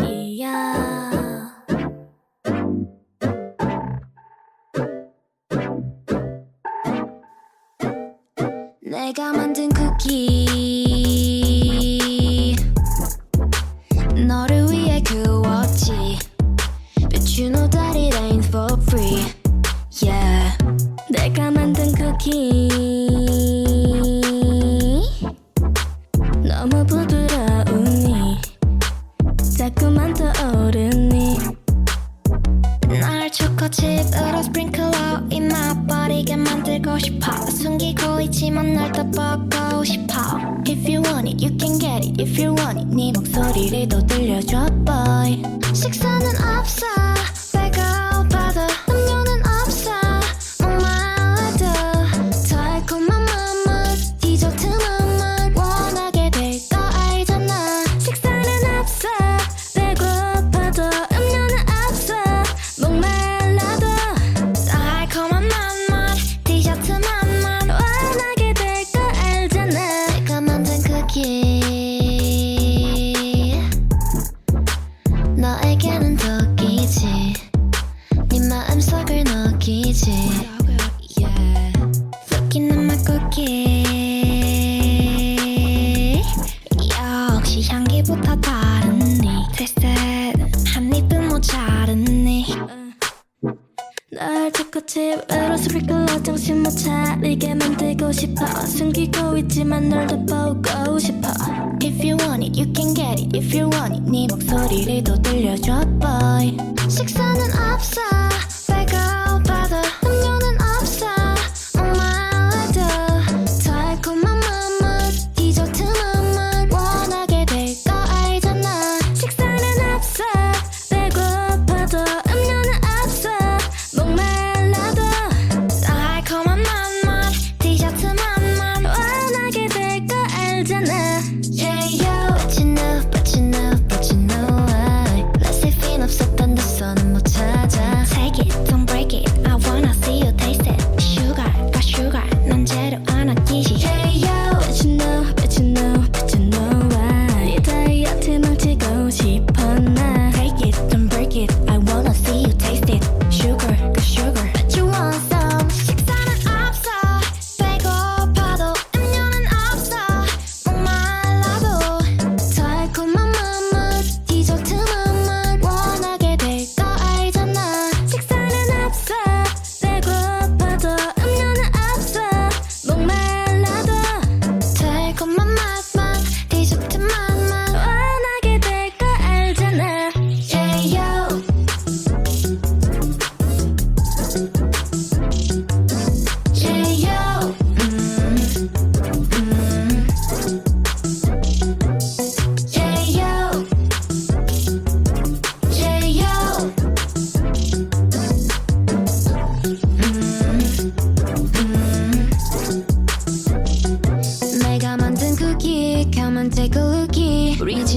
이야 내가 만든 쿠키 너를 위해 구웠지 But you know that it ain't for free Yeah 내가 만든 쿠키 너무 부드 코칩으로 스프링클러 입맛 버리게 만들고 싶어. 숨기고 있지만 날더 보고 싶어. If you want it, you can get it. If you want it, 네 목소리를 더 들려줘 boy. 식사는 없어 녹이지 yeah. 섞이는 맛쿠키 역시 향기부터 다르니 테스트는 한 입은 모자르니 날 초코칩으로 스프링클러 정신 못 차리게 만들고 싶어 숨기고 있지만 널더 보고 싶어 If you want it, you can get it If you want it, 네 목소리를 더 들려줘 boy 알잖아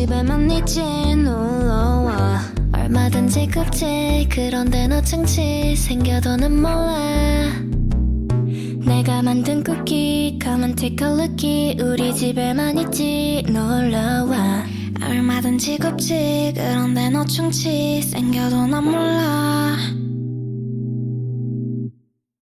집에만 있지 놀러와. 얼마든지 급지 그런데 너 충치 생겨도 난 몰라. 내가 만든 쿠키 Come and take a lookie 우리 집에만 있지 놀러와. 얼마든지 굽지 그런데 너 충치 생겨도 난 몰라